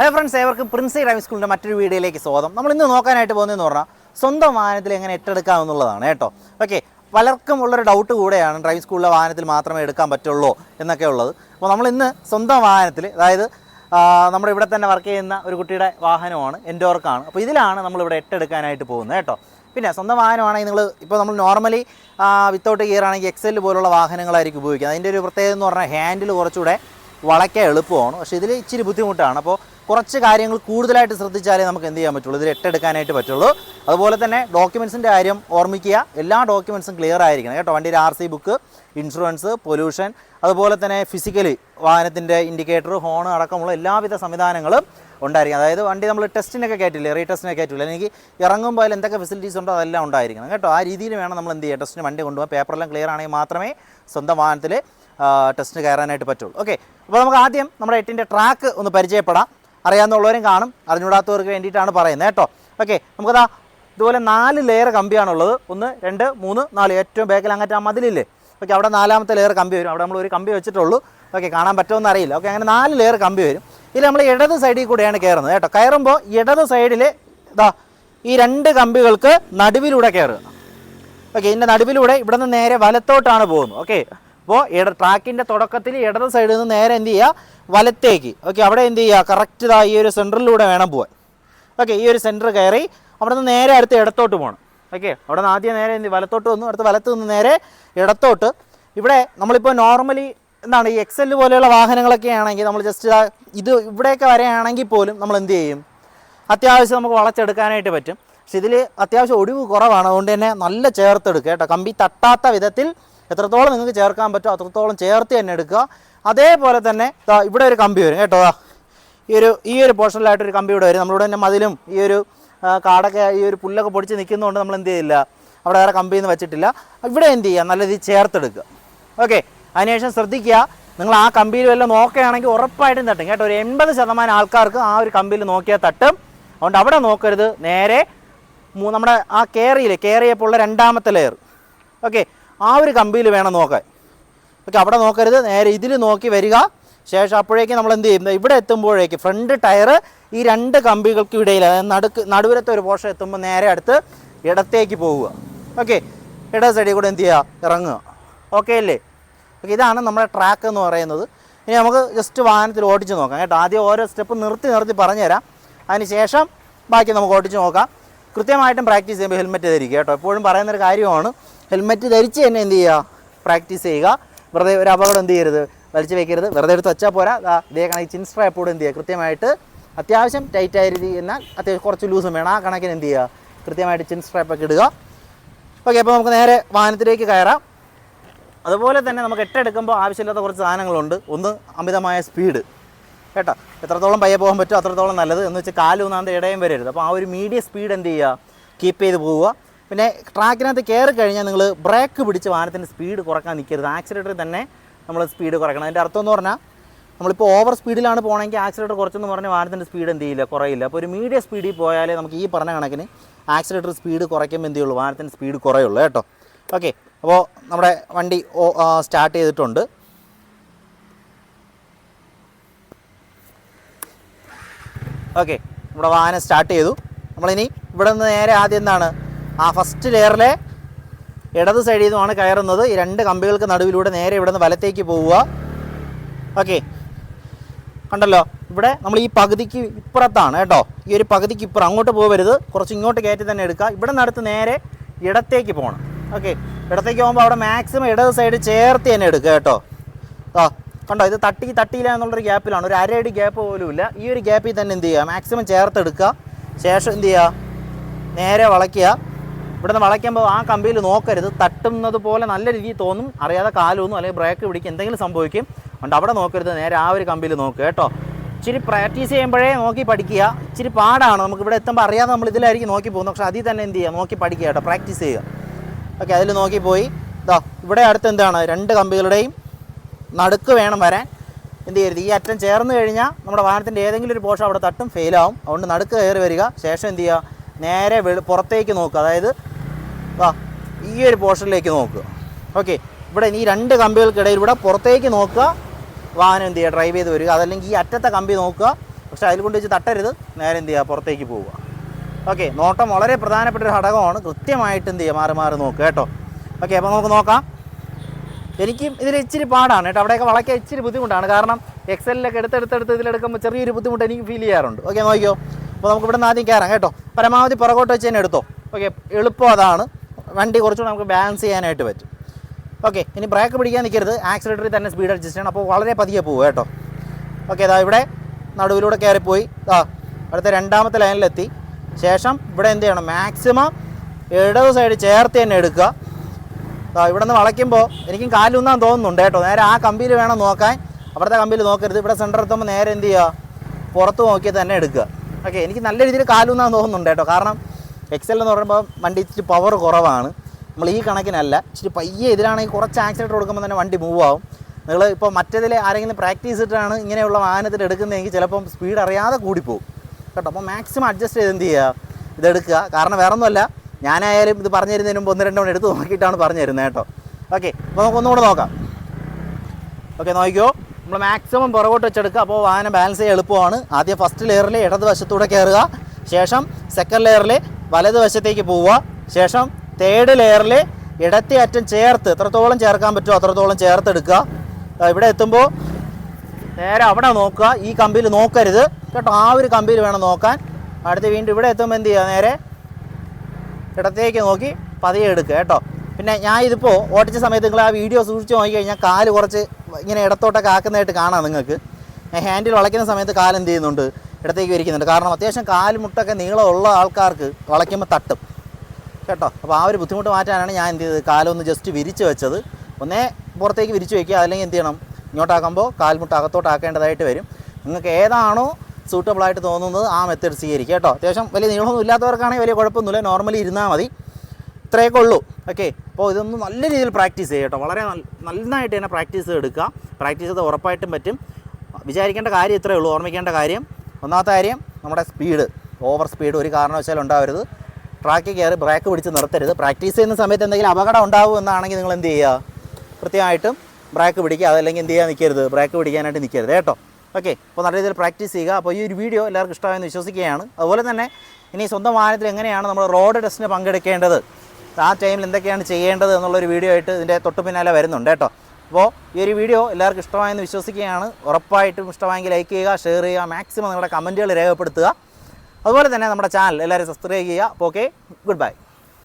Hello friends ഏവർക്കും Princy driving സ്കൂളിന്റെ മറ്റൊരു വീഡിയോയിലേക്ക് സ്വാഗതം. നമ്മൾ ഇന്ന് നോക്കാനായിട്ട് പോകുന്നതെന്ന് പറഞ്ഞാൽ സ്വന്തം വാഹനത്തിൽ എങ്ങനെ എട്ടെടുക്കാം എന്നുള്ളതാണ് കേട്ടോ. ഓക്കെ പലർക്കും ഉള്ളൊരു ഡൗട്ട് കൂടെയാണ് ഡ്രൈവിംഗ് സ്കൂളിലെ വാഹനത്തിൽ മാത്രമേ എടുക്കാൻ പറ്റുള്ളൂ എന്നൊക്കെ ഉള്ളത്. അപ്പോൾ നമ്മൾ ഇന്ന് സ്വന്തം വാഹനത്തിൽ അതായത് നമ്മുടെ ഇവിടെ തന്നെ വർക്ക് ചെയ്യുന്ന ഒരു കുട്ടിയുടെ വാഹനമാണ് എൻഡോർക്കാണ് അപ്പോൾ ഇതിലാണ് നമ്മളിവിടെ എട്ടെടുക്കാനായിട്ട് പോകുന്നത് കേട്ടോ. പിന്നെ സ്വന്തം വാഹനമാണെങ്കിൽ നിങ്ങൾ ഇപ്പോൾ നമ്മൾ നോർമലി വിത്തൗട്ട് ഗിയർ ആണെങ്കിൽ എക്സെൽ പോലുള്ള വാഹനങ്ങളായിരിക്കും ഉപയോഗിക്കുന്നത്. അതിന്റെ ഒരു പ്രത്യേകത എന്ന് പറഞ്ഞാൽ ഹാൻഡിൽ കുറച്ചുകൂടെ വളയ്ക്കാൻ എളുപ്പമാണ്. പക്ഷെ ഇതിൽ ഇച്ചിരി ബുദ്ധിമുട്ടാണ്. അപ്പോൾ കുറച്ച് കാര്യങ്ങൾ കൂടുതലായിട്ട് ശ്രദ്ധിച്ചാലേ നമുക്ക് എന്ത് ചെയ്യാൻ പറ്റുള്ളൂ. ഇതിൽ എട്ടെടുക്കാനായിട്ട് പറ്റുള്ളൂ. അതുപോലെ തന്നെ ഡോക്യുമെൻസിന്റെ കാര്യം ഓർമ്മിക്കുക. എല്ലാ ഡോക്യുമെൻസും ക്ലിയർ ആയിരിക്കണം കേട്ടോ. വണ്ടിയുടെ R C book insurance pollution അതുപോലെ തന്നെ ഫിസിക്കലി വാഹനത്തിന്റെ ഇൻഡിക്കേറ്റർ ഹോൺ അടക്കമുള്ള എല്ലാവിധ സംവിധാനങ്ങളും ഉണ്ടായിരിക്കും അതായത് വണ്ടി നമ്മൾ ടെസ്റ്റിനൊക്കെ കയറ്റില്ലേ റീ ടെസ്റ്റിനൊക്കെ കയറ്റില്ല അല്ലെങ്കിൽ ഇറങ്ങുമ്പോൾ അതിൽ എന്തൊക്കെ ഫെസിലിറ്റീസ് ഉണ്ടോ അതെല്ലാം ഉണ്ടായിരിക്കണം കേട്ടോ. ആ രീതിയിൽ വേണം നമ്മൾ എന്ത് ചെയ്യുക ടെസ്റ്റിന് വണ്ടി കൊണ്ടുപോകാൻ. പേപ്പറെല്ലാം ക്ലിയർ ആണെങ്കിൽ മാത്രമേ സ്വന്തം വാഹനത്തിൽ ടെസ്റ്റിന് കയറാനായിട്ട് പറ്റുള്ളൂ. ഓക്കെ അപ്പോൾ നമുക്ക് ആദ്യം നമ്മുടെ എട്ടിന്റെ ട്രാക്ക് ഒന്ന് പരിചയപ്പെടാം. അറിയാവുന്നവരും കാണും. അറിഞ്ഞൂടാത്തവർക്ക് വേണ്ടിയിട്ടാണ് പറയുന്നത് കേട്ടോ. ഓക്കെ നമുക്കതാ ഇതുപോലെ നാല് ലെയർ കമ്പിയാണുള്ളത്. ഒന്ന് രണ്ട് മൂന്ന് നാല്. ഏറ്റവും ബാക്കിൽ അങ്ങോട്ട് ആ മതിലില്ലേ? ഓക്കെ അവിടെ നാലാമത്തെ ലെയർ കമ്പി വരും. അവിടെ നമ്മൾ ഒരു കമ്പി വെച്ചിട്ടുള്ളൂ. ഓക്കെ കാണാൻ പറ്റുമെന്ന് അറിയില്ല. ഓക്കെ അങ്ങനെ നാല് ലെയർ കമ്പി വരും. ഇതിൽ നമ്മൾ ഇടത് സൈഡിൽ കൂടെയാണ് കയറുന്നത് കേട്ടോ. കയറുമ്പോൾ ഇടത് സൈഡിൽ ഇതാ ഈ രണ്ട് കമ്പികൾക്ക് നടുവിലൂടെ കയറുക. ഓക്കെ ഇതിന്റെ നടുവിലൂടെ ഇവിടെ നിന്ന് നേരെ വലത്തോട്ടാണ് പോകുന്നത്. ഓക്കെ അപ്പോൾ ഇട ട്രാക്കിന്റെ തുടക്കത്തിൽ ഇടത് സൈഡിൽ നിന്ന് നേരെ എന്ത് ചെയ്യുക വലത്തേക്ക്. ഓക്കെ അവിടെ എന്ത് ചെയ്യുക കറക്റ്റ് ഇതാ ഈ ഒരു സെന്ററിലൂടെ വേണം പോകാൻ ഓക്കെ ഈ ഒരു സെന്റർ കയറി അവിടെ നിന്ന് നേരെ അടുത്ത് ഇടത്തോട്ട് പോകണം ഓക്കെ അവിടെ നിന്ന് ആദ്യം നേരെ എന്ത് വലത്തോട്ട് വന്നു. അടുത്ത് വലത്ത് നിന്ന് നേരെ ഇടത്തോട്ട്. ഇവിടെ നമ്മളിപ്പോൾ നോർമലി എന്താണ് ഈ എക്സെൽ പോലെയുള്ള വാഹനങ്ങളൊക്കെ ആണെങ്കിൽ നമ്മൾ ജസ്റ്റ് ഇത് ഇവിടെയൊക്കെ വരെയാണെങ്കിൽ പോലും നമ്മൾ എന്ത് ചെയ്യും? അത്യാവശ്യം നമുക്ക് വളച്ചെടുക്കാനായിട്ട് പറ്റും. പക്ഷെ ഇതിൽ അത്യാവശ്യം ഒടിവ് കുറവാണ്. അതുകൊണ്ട് തന്നെ നല്ല ചേർത്തെടുക്കുക കേട്ടോ. കമ്പി തട്ടാത്ത വിധത്തിൽ എത്രത്തോളം നിങ്ങൾക്ക് ചേർക്കാൻ പറ്റുമോ അത്രത്തോളം ചേർത്ത് തന്നെ എടുക്കുക. അതേപോലെ തന്നെ ഇവിടെ ഒരു കമ്പി വരും കേട്ടോ ഈ ഒരു ഈ ഒരു പോർഷനിലായിട്ടൊരു കമ്പി ഇവിടെ വരും. നമ്മളിവിടെ തന്നെ മതിലും ഈ ഒരു കാടൊക്കെ ഈ ഒരു പുല്ലൊക്കെ പൊടിച്ച് നിൽക്കുന്നതുകൊണ്ട് നമ്മൾ എന്ത് ചെയ്യില്ല അവിടെ വേറെ കമ്പിയൊന്നും വെച്ചിട്ടില്ല. ഇവിടെ എന്ത് ചെയ്യുക? നല്ല രീതിയിൽ ചേർത്തെടുക്കുക. ഓക്കെ. അതിനുശേഷം ശ്രദ്ധിക്കുക. നിങ്ങൾ ആ കമ്പിയിൽ വല്ലതും നോക്കുകയാണെങ്കിൽ ഉറപ്പായിട്ടും തട്ടും. കേട്ടോ ഒരു എൺപത് ശതമാനം ആൾക്കാർക്ക് ആ ഒരു കമ്പിയിൽ നോക്കിയാൽ തട്ടും. അതുകൊണ്ട് അവിടെ നോക്കരുത്. നേരെ നമ്മുടെ ആ കേറിയില്ലേ? കേറിയപ്പോൾ ഉള്ള രണ്ടാമത്തെ ലെയർ ഓക്കെ. ആ ഒരു കമ്പിയിൽ വേണം നോക്കാൻ. ഓക്കെ അവിടെ നോക്കരുത്. നേരെ ഇതിൽ നോക്കി വരിക. ശേഷം അപ്പോഴേക്കും നമ്മൾ എന്ത് ചെയ്യും? ഇവിടെ എത്തുമ്പോഴേക്ക് ഫ്രണ്ട് ടയർ ഈ രണ്ട് കമ്പികൾക്ക് ഇടയിൽ അതായത് നടുക്ക് നടുവിലത്തെ ഒരു പോർഷൻ എത്തുമ്പോൾ നേരെ അടുത്ത് ഇടത്തേക്ക് പോവുക. ഓക്കെ ഇട സൈഡിൽ കൂടെ എന്ത് ചെയ്യുക? ഇറങ്ങുക. ഓക്കെ അല്ലേ? ഓക്കെ ഇതാണ് നമ്മുടെ ട്രാക്ക് എന്ന് പറയുന്നത്. ഇനി നമുക്ക് ജസ്റ്റ് വാഹനത്തിൽ ഓടിച്ച് നോക്കാം കേട്ടോ. ആദ്യം ഓരോ സ്റ്റെപ്പ് നിർത്തി നിർത്തി പറഞ്ഞുതരാം. അതിന് ശേഷം ബാക്കി നമുക്ക് ഓടിച്ച് നോക്കാം. കൃത്യമായിട്ടും പ്രാക്ടീസ് ചെയ്യുമ്പോൾ ഹെൽമെറ്റ് ധരിക്കുക കേട്ടോ. എപ്പോഴും പറയുന്നൊരു കാര്യമാണ്. ഹെൽമെറ്റ് ധരിച്ച് തന്നെ എന്ത് ചെയ്യുക? പ്രാക്ടീസ് ചെയ്യുക. വെറുതെ ഒരു അപകടം എന്ത് ചെയ്യരുത്? വലിച്ചു വെക്കരുത്. വെറുതെ എടുത്ത് വെച്ചാൽ പോരാ. ഇതേ കണക്ക് ചിൻ സ്ട്രാപ്പോട് എന്ത് ചെയ്യുക? കൃത്യമായിട്ട് അത്യാവശ്യം ടൈറ്റ് ആയി എന്നാൽ അത്യാവശ്യം കുറച്ച് ലൂസും വേണം. ആ കണക്കിന് എന്ത് ചെയ്യുക? കൃത്യമായിട്ട് ചിൻ സ്ട്രാപ്പൊക്കെ ഇടുക. ഓക്കെ അപ്പോൾ നമുക്ക് നേരെ വാഹനത്തിലേക്ക് കയറാം. അതുപോലെ തന്നെ നമുക്ക് എട്ടെടുക്കുമ്പോൾ ആവശ്യമില്ലാത്ത കുറച്ച് സാധനങ്ങളുണ്ട്. ഒന്ന് അമിതമായ സ്പീഡ് കേട്ടോ? എത്രത്തോളം പയ്യെ പോകാൻ പറ്റുമോ അത്രത്തോളം നല്ലത്. എന്ന് വെച്ചാൽ കാലൂന്നാണ്ട് ഇടയും വരരുത്. അപ്പോൾ ആ ഒരു മീഡിയം സ്പീഡ് എന്ത് ചെയ്യുക? കീപ്പ് ചെയ്ത് പോവുക. പിന്നെ ട്രാക്കിനകത്ത് കയറി കഴിഞ്ഞാൽ നിങ്ങൾ ബ്രേക്ക് പിടിച്ച് വാഹനത്തിന്റെ സ്പീഡ് കുറയ്ക്കാൻ നിൽക്കരുത്. ആക്സിലേറ്ററിൽ തന്നെ നമ്മൾ സ്പീഡ് കുറയ്ക്കണം അതിന്റെ അർത്ഥം എന്ന് പറഞ്ഞാൽ നമ്മളിപ്പോൾ ഓവർ സ്പീഡിലാണ് പോകണമെങ്കിൽ ആക്സിലേറ്റർ കുറച്ചെന്ന് പറഞ്ഞാൽ വാഹനത്തിന്റെ സ്പീഡ് എന്ത് ചെയ്യില്ല കുറയില്ല. അപ്പോൾ ഒരു മീഡിയം സ്പീഡിൽ പോയാലേ നമുക്ക് ഈ പറഞ്ഞ കണക്കിന് ആക്സിലേറ്റർ സ്പീഡ് കുറയ്ക്കുമ്പോൾ എന്ത് ചെയ്യുള്ളൂ? വാഹനത്തിന്റെ സ്പീഡ് കുറയുള്ളൂ കേട്ടോ. ഓക്കെ അപ്പോൾ നമ്മുടെ വണ്ടി സ്റ്റാർട്ട് ചെയ്തിട്ടുണ്ട്. ഓക്കെ നമ്മുടെ വാഹനം സ്റ്റാർട്ട് ചെയ്തു. നമ്മളിനി ഇവിടെ നിന്ന് നേരെ ആദ്യം എന്താണ്? ആ ഫസ്റ്റ് ലെയറിലെ ഇടത് സൈഡിൽ നിന്നുമാണ് കയറുന്നത്. ഈ രണ്ട് കമ്പികൾക്ക് നടുവിലൂടെ നേരെ ഇവിടെ നിന്ന് വലത്തേക്ക് പോവുക. ഓക്കെ കണ്ടല്ലോ? ഇവിടെ നമ്മൾ ഈ പകുതിക്ക് ഇപ്പുറത്താണ് കേട്ടോ. ഈ ഒരു പകുതിക്ക് ഇപ്പുറം. അങ്ങോട്ട് പോകരുത് കുറച്ച് ഇങ്ങോട്ട് കയറ്റി തന്നെ എടുക്കുക. ഇവിടെ നടത്ത് നേരെ ഇടത്തേക്ക് പോകണം. ഓക്കെ ഇടത്തേക്ക് പോകുമ്പോൾ അവിടെ മാക്സിമം ഇടത് സൈഡ് ചേർത്ത് തന്നെ എടുക്കുക കേട്ടോ. ആ കണ്ടോ? ഇത് തട്ടി തട്ടിയില്ല എന്നുള്ളൊരു ഗ്യാപ്പിലാണ് ഒരു അരയടി ഗ്യാപ്പ് പോലും ഇല്ല. ഈ ഒരു ഗ്യാപ്പിൽ തന്നെ എന്ത് ചെയ്യുക? മാക്സിമം ചേർത്തെടുക്കുക ശേഷം എന്ത് ചെയ്യുക? നേരെ വളയ്ക്കുക. ഇവിടുന്ന് വളയ്ക്കുമ്പോൾ ആ കമ്പിയിൽ നോക്കരുത്. തട്ടുന്നത് പോലെ നല്ല രീതിയിൽ തോന്നും. അറിയാതെ കാലൊന്നും അല്ലെങ്കിൽ ബ്രേക്ക് പിടിക്കും. എന്തെങ്കിലും സംഭവിക്കും. അതുകൊണ്ട് അവിടെ നോക്കരുത്. നേരെ ആ ഒരു കമ്പിയിൽ നോക്കുക കേട്ടോ. ഇച്ചിരി പ്രാക്ടീസ് ചെയ്യുമ്പോഴേ നോക്കി പഠിക്കുക. ഇച്ചിരി പാടാണ്. നമുക്ക് ഇവിടെ എത്തുമ്പോൾ അറിയാതെ നമ്മൾ ഇതിലായിരിക്കും നോക്കി പോകുന്നത്. പക്ഷേ അതിൽ തന്നെ എന്ത് ചെയ്യുക? നോക്കി പഠിക്കുക കേട്ടോ. പ്രാക്ടീസ് ചെയ്യുക. ഓക്കെ അതിൽ നോക്കി പോയി. ഇതാ ഇവിടെ അടുത്ത് എന്താണ്? രണ്ട് കമ്പികളുടെയും നടുക്ക് വേണം വരാൻ. എന്ത് ചെയ്യരുത്? ഈ അറ്റം ചേർന്ന് കഴിഞ്ഞാൽ നമ്മുടെ വാഹനത്തിന്റെ ഏതെങ്കിലും ഒരു പോർഷൻ അവിടെ തട്ടും ഫെയിലാവും അതുകൊണ്ട് നടുക്ക് കയറി വരിക. ശേഷം എന്ത് ചെയ്യുക? നേരെ പുറത്തേക്ക് നോക്കുക അതായത് വാ ഈ ഒരു പോർഷനിലേക്ക് നോക്കുക ഓക്കെ. ഇവിടെ ഈ രണ്ട് കമ്പികൾക്കിടയിൽ ഇവിടെ പുറത്തേക്ക് നോക്കുക. വാഹനം എന്ത് ചെയ്യുക? ഡ്രൈവ് ചെയ്ത് വരിക. അതല്ലെങ്കിൽ ഈ അറ്റത്തെ കമ്പി നോക്കുക. പക്ഷേ അതിൽ കൊണ്ട് വെച്ച് തട്ടരുത്. നേരെ എന്ത് ചെയ്യുക? പുറത്തേക്ക് പോവുക. ഓക്കെ. നോട്ടം വളരെ പ്രധാനപ്പെട്ട ഒരു ഘടകമാണ്. കൃത്യമായിട്ട് എന്ത് ചെയ്യുക? മാറി മാറി നോക്കുക കേട്ടോ. ഓക്കെ. അപ്പോൾ നമുക്ക് നോക്കാം. എനിക്കും ഇതിൽ ഇച്ചിരി പാടാണ് കേട്ടോ. അവിടെയൊക്കെ വളയ്ക്കാൻ ഇച്ചിരി ബുദ്ധിമുട്ടാണ്. കാരണം എക്സലിലൊക്കെ എടുത്തെടുത്തെടുത്ത് ഇതിലെടുക്കുമ്പോൾ ചെറിയൊരു ബുദ്ധിമുട്ട് എനിക്ക് ഫീൽ ചെയ്യാറുണ്ട്. ഓക്കെ. നോക്കിയോ അപ്പോൾ നമുക്ക് ഇവിടെ നിന്ന് ആദ്യം കയറാം കേട്ടോ. പരമാവധി പുറകോട്ട് വെച്ച് തന്നെ എടുത്തോ. ഓക്കെ എളുപ്പം അതാണ്. വണ്ടി കുറച്ചുകൂടെ നമുക്ക് ബാലൻസ് ചെയ്യാനായിട്ട് പറ്റും. ഓക്കെ ഇനി ബ്രേക്ക് പിടിക്കാൻ നിൽക്കരുത് ആക്സിലേറ്ററിൽ തന്നെ സ്പീഡ് അഡ്ജസ്റ്റ് ചെയ്യണം. അപ്പോൾ വളരെ പതിയെ പോകും കേട്ടോ. ഓക്കെ ഇതാ ഇവിടെ നടുവിലൂടെ കയറിപ്പോയി. ഇതാ അടുത്ത രണ്ടാമത്തെ ലൈനിലെത്തി ശേഷം ഇവിടെ എന്ത് ചെയ്യണം? മാക്സിമം ഇടത് സൈഡ് ചേർത്ത് തന്നെ എടുക്കുക. ഇവിടെ നിന്ന് വളയ്ക്കുമ്പോൾ എനിക്കും കാലൊന്നാൻ തോന്നുന്നുണ്ട് കേട്ടോ. നേരെ ആ കമ്പിയിൽ വേണം നോക്കാൻ. അവിടുത്തെ കമ്പിയിൽ നോക്കരുത്. ഇവിടെ സെന്റർ എത്തുമ്പോൾ നേരെ എന്ത് ചെയ്യുക? പുറത്ത് നോക്കി തന്നെ എടുക്കുക. ഓക്കെ എനിക്ക് നല്ല രീതിയിൽ കാലൂന്നാന്ന് തോന്നുന്നുണ്ട് കേട്ടോ. കാരണം എക്സൽ എന്ന് പറയുമ്പോൾ വണ്ടി ഇച്ചിരി പവർ കുറവാണ്. നമ്മൾ ഈ കണക്കിനല്ല ഇച്ചിരി പയ്യെ ഇതിലാണെങ്കിൽ കുറച്ച് ആക്സിഡന്റ് കൊടുക്കുമ്പോൾ തന്നെ വണ്ടി മൂവ് ആവും. നിങ്ങൾ ഇപ്പോൾ മറ്റേതിൽ ആരെങ്കിലും പ്രാക്ടീസ് ഇട്ടിട്ടാണ് ഇങ്ങനെയുള്ള വാഹനത്തിൽ എടുക്കുന്നതെങ്കിൽ ചിലപ്പം സ്പീഡ് അറിയാതെ കൂടിപ്പോവും. കേട്ടോ അപ്പോൾ മാക്സിമം അഡ്ജസ്റ്റ് ചെയ്ത് എന്ത് ചെയ്യുക? ഇതെടുക്കുക കാരണം വേറെ ഒന്നുമല്ല ഞാനായാലും ഇത് പറഞ്ഞു തരുന്നതിന് മുമ്പ് ഒന്ന് രണ്ട് മണി എടുത്ത് നോക്കിയിട്ടാണ് പറഞ്ഞു തരുന്നത് കേട്ടോ. ഓക്കെ അപ്പോൾ നമുക്ക് ഒന്നുകൂടെ നോക്കാം. ഓക്കെ നോക്കിക്കോ. നമ്മൾ മാക്സിമം പുറകോട്ട് വെച്ചെടുക്കുക. അപ്പോൾ വാഹനം ബാലൻസ് ചെയ്യാൻ എളുപ്പമാണ്. ആദ്യം ഫസ്റ്റ് ലെയറിൽ ഇടത് വശത്തൂടെ കയറുക. ശേഷം സെക്കൻഡ് ലെയറിൽ വലത് വശത്തേക്ക് പോവുക. ശേഷം തേർഡ് ലെയറിൽ ഇടത്തെ അറ്റം ചേർത്ത് എത്രത്തോളം ചേർക്കാൻ പറ്റുമോ അത്രത്തോളം ചേർത്തെടുക്കുക. ഇവിടെ എത്തുമ്പോൾ നേരെ അവിടെ നോക്കുക. ഈ കമ്പിയിൽ നോക്കരുത്. കേട്ടോ ആ ഒരു കമ്പിയിൽ വേണം നോക്കാൻ. അടുത്ത് വീണ്ടും ഇവിടെ എത്തുമ്പോൾ എന്ത് ചെയ്യുക? നേരെ ഇടത്തേക്ക് നോക്കി പതിയെ എടുക്കുക. കേട്ടോ. പിന്നെ ഞാൻ ഇതിപ്പോൾ ഓടിച്ച സമയത്ത് നിങ്ങൾ ആ വീഡിയോ സൂക്ഷിച്ച് നോക്കിക്കഴിഞ്ഞാൽ കാൽ കുറച്ച് ഇങ്ങനെ ഇടത്തോട്ടൊക്കെ ആക്കുന്നതായിട്ട് കാണാം നിങ്ങൾക്ക്. ഞാൻ ഹാൻഡിൽ വളയ്ക്കുന്ന സമയത്ത് കാൽ എന്ത് ചെയ്യുന്നുണ്ട്? ഇടത്തേക്ക് വിരിക്കുന്നുണ്ട്. കാരണം അത്യാവശ്യം കാൽ മുട്ടൊക്കെ നീളമുള്ള ആൾക്കാർക്ക് വളയ്ക്കുമ്പോൾ തട്ടും. കേട്ടോ? അപ്പോൾ ആ ഒരു ബുദ്ധിമുട്ട് മാറ്റാനാണ് ഞാൻ എന്ത് ചെയ്തത്? കാലൊന്ന് ജസ്റ്റ് വിരിച്ച് വെച്ചത്. ഒന്നേ പുറത്തേക്ക് വിരിച്ച് വയ്ക്കുക അല്ലെങ്കിൽ എന്ത് ചെയ്യണം? ഇങ്ങോട്ടാക്കുമ്പോൾ അകത്തോട്ട് ആക്കേണ്ടതായിട്ട് വരും. നിങ്ങൾക്ക് ഏതാണോ സൂട്ടബിളായിട്ട് തോന്നുന്നത് ആ മെത്തേഡ് സ്വീകരിക്കുക. കേട്ടോ? അത്യാവശ്യം വലിയ നീളമൊന്നും ഇല്ലാത്തവർക്കാണെങ്കിൽ വലിയ കുഴപ്പമൊന്നുമില്ല. നോർമലി ഇരുന്നാൽ മതി. ഇത്രയൊക്കെ ഉള്ളൂ. ഓക്കെ അപ്പോൾ ഇതൊന്ന് നല്ല രീതിയിൽ പ്രാക്ടീസ് ചെയ്യുക കേട്ടോ. വളരെ നന്നായിട്ട് തന്നെ പ്രാക്ടീസ് എടുക്കുക. പ്രാക്ടീസ് ചെയ്ത് ഉറപ്പായിട്ടും പറ്റും. വിചാരിക്കേണ്ട കാര്യം ഇത്രയേ ഉള്ളൂ. ഓർമ്മിക്കേണ്ട കാര്യം. ഒന്നാമത്തെ കാര്യം നമ്മുടെ സ്പീഡ് ഓവർ സ്പീഡ് ഒരു കാരണവശാലും ഉണ്ടാവരുത്. ട്രാക്കിൽ കയറി ബ്രേക്ക് പിടിച്ച് നിർത്തരുത്. പ്രാക്ടീസ് ചെയ്യുന്ന സമയത്ത് എന്തെങ്കിലും അപകടം ഉണ്ടാവും എന്നാണെങ്കിൽ നിങ്ങൾ എന്ത് ചെയ്യുക? കൃത്യമായിട്ടും ബ്രേക്ക് പിടിക്കുക. അതല്ലെങ്കിൽ എന്ത് ചെയ്യാൻ നിൽക്കരുത്. ബ്രേക്ക് പിടിക്കാനായിട്ട് നിൽക്കരുത് കേട്ടോ. ഓക്കെ അപ്പോൾ നല്ല രീതിയിൽ പ്രാക്ടീസ് ചെയ്യുക. അപ്പോൾ ഈ ഒരു വീഡിയോ എല്ലാവർക്കും ഇഷ്ടമായെന്ന് വിശ്വസിക്കുകയാണ്. അതുപോലെ തന്നെ ഇനി സ്വന്തം വാഹനത്തിൽ എങ്ങനെയാണ് നമ്മൾ റോഡ് ടെസ്റ്റിന് പങ്കെടുക്കേണ്ടത്? ആ ടൈമിൽ എന്തൊക്കെയാണ് ചെയ്യേണ്ടത് എന്നുള്ളൊരു വീഡിയോ ആയിട്ട് ഇതിന്റെ തൊട്ട് പിന്നാലെ വരുന്നുണ്ട് കേട്ടോ. അപ്പോൾ ഈ ഒരു വീഡിയോ എല്ലാവർക്കും ഇഷ്ടമായെന്ന് വിശ്വസിക്കുകയാണ്. ഉറപ്പായിട്ടും ഇഷ്ടമായെങ്കിൽ ലൈക്ക് ചെയ്യുക ഷെയർ ചെയ്യുക മാക്സിമം നിങ്ങളുടെ കമന്റുകൾ രേഖപ്പെടുത്തുക. അതുപോലെ തന്നെ നമ്മുടെ ചാനൽ എല്ലാവരും സബ്സ്ക്രൈബ് ചെയ്യുക. Okay good bye